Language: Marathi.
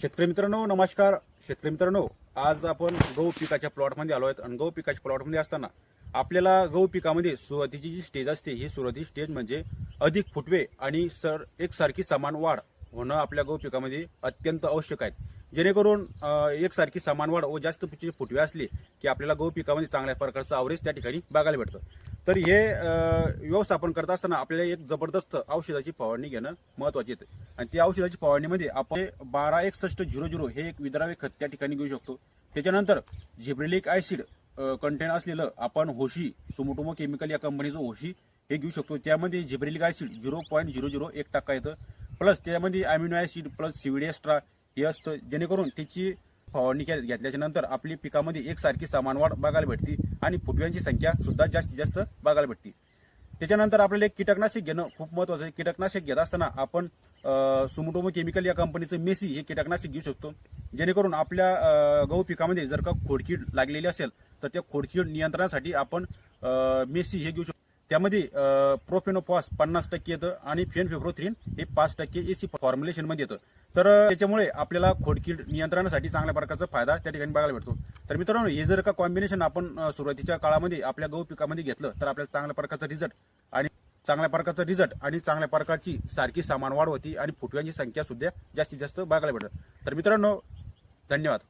शेतकरी मित्रांनो नमस्कार. शेतकरी मित्रांनो आज आपण गहू पिकाच्या प्लॉटमध्ये आलो आहेत. आणि गहू पिकाच्या प्लॉटमध्ये असताना आपल्याला गहू पिकामध्ये सुरुवातीची जी स्टेज असते ही सुरुवातीची स्टेज म्हणजे अधिक फुटवे आणि सर एकसारखी समान वाढ होणं आपल्या गहू पिकामध्ये अत्यंत आवश्यक आहे. जेणेकरून एकसारखी समान वाढ व जास्त फुटवे असले की आपल्याला गहू पिकामध्ये चांगल्या प्रकारचं आवरेज त्या ठिकाणी बघायला भेटतं. तर हे व्यवस्थापन करत असताना आपल्याला एक जबरदस्त औषधाची फवारणी घेणं महत्त्वाचे आहे आणि त्या औषधाची फवारणीमध्ये आपण बारा एकसष्ट झिरो झिरो हे एक विद्रावे खत त्या ठिकाणी घेऊ शकतो. त्याच्यानंतर झिब्रिलिक ऍसिड कंटेंट असलेलं आपण होशी सुमोटोमो केमिकल या कंपनीचं होशी हे घेऊ शकतो. त्यामध्ये gibberellic acid zero point zero zero एक टक्का येतं. प्लस त्यामध्ये amino acid plus seaweed extra हे असतं. जेणेकरून त्याची फवारणी के- घेतल्याच्या नंतर आपली पिकामध्ये एकसारखी समान वाढ बघायला भेटते आणि फुटव्यांची संख्या सुद्धा जास्तीत जास्त बघायला भेटते. त्याच्यानंतर आपल्याला एक कीटकनाशक घेणं खूप महत्वाचं आहे. कीटकनाशक घेत असताना आपण सुमोटोमो केमिकल या कंपनीचं मेसी हे कीटकनाशक घेऊ शकतो. जेणेकरून आपल्या गहू पिकामध्ये जर का खोडकीड लागलेली असेल तर त्या खोडकीड नियंत्रणासाठी आपण मेसी हे घेऊ शकतो. त्यामध्ये प्रोफेनोफॉस पन्नास टक्के येतं आणि फेन फेब्रोथ्रीन हे पाच टक्के एसी फॉर्म्युलेशनमध्ये येतं. तर त्याच्यामुळे आपल्याला खोडकीड नियंत्रणासाठी चांगल्या प्रकारचा फायदा त्या ठिकाणी बघायला भेटतो. तर मित्रांनो हे जर का कॉम्बिनेशन आपण सुरुवातीच्या काळामध्ये आपल्या गहू पिकामध्ये घेतलं तर आपल्याला चांगल्या प्रकारचा रिझल्ट आणि चांगल्या प्रकारचा रिझल्ट आणि चांगल्या प्रकारची सारखी सामान वाढ होती आणि फुटव्यांची संख्या सुद्धा जास्तीत जास्त बघायला भेटत तर मित्रांनो धन्यवाद.